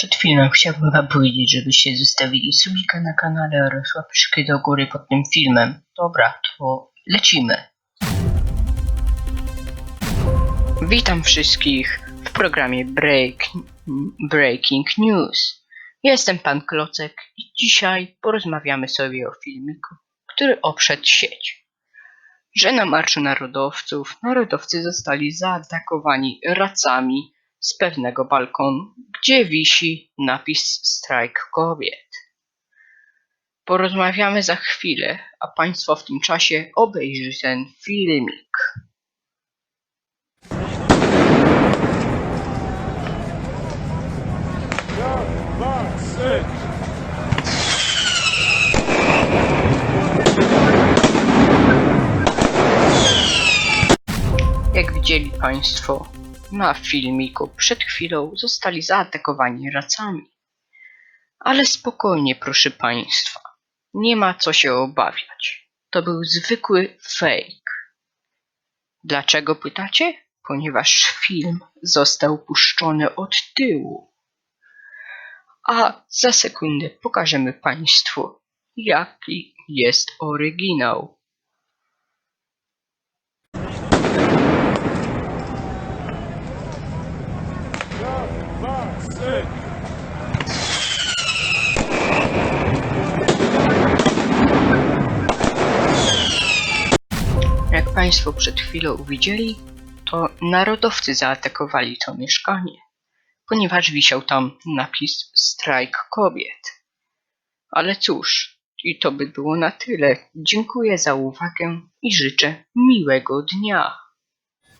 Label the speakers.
Speaker 1: Przed chwilą chciałbym wam powiedzieć, żebyście zostawili subika na kanale oraz łapeczkę do góry pod tym filmem. Dobra, to lecimy. Witam wszystkich w programie Break, Breaking News. Jestem pan Klocek i dzisiaj porozmawiamy sobie o filmiku, który obszedł sieć. Że na Marszu Narodowców narodowcy zostali zaatakowani racami z pewnego balkonu, gdzie wisi napis Strajk Kobiet. Porozmawiamy za chwilę, a Państwo w tym czasie obejrzy ten filmik. Jak widzieli Państwo na filmiku, przed chwilą zostali zaatakowani racami. Ale spokojnie, proszę Państwa, nie ma co się obawiać. To był zwykły fake. Dlaczego pytacie? Ponieważ film został puszczony od tyłu. A za sekundę pokażemy Państwu, jaki jest oryginał.
Speaker 2: Dwa, trzy.
Speaker 1: Jak Państwo przed chwilą widzieli, to narodowcy zaatakowali to mieszkanie, ponieważ wisiał tam napis Strajk Kobiet. Ale cóż, i to by było na tyle. Dziękuję za uwagę i życzę miłego dnia.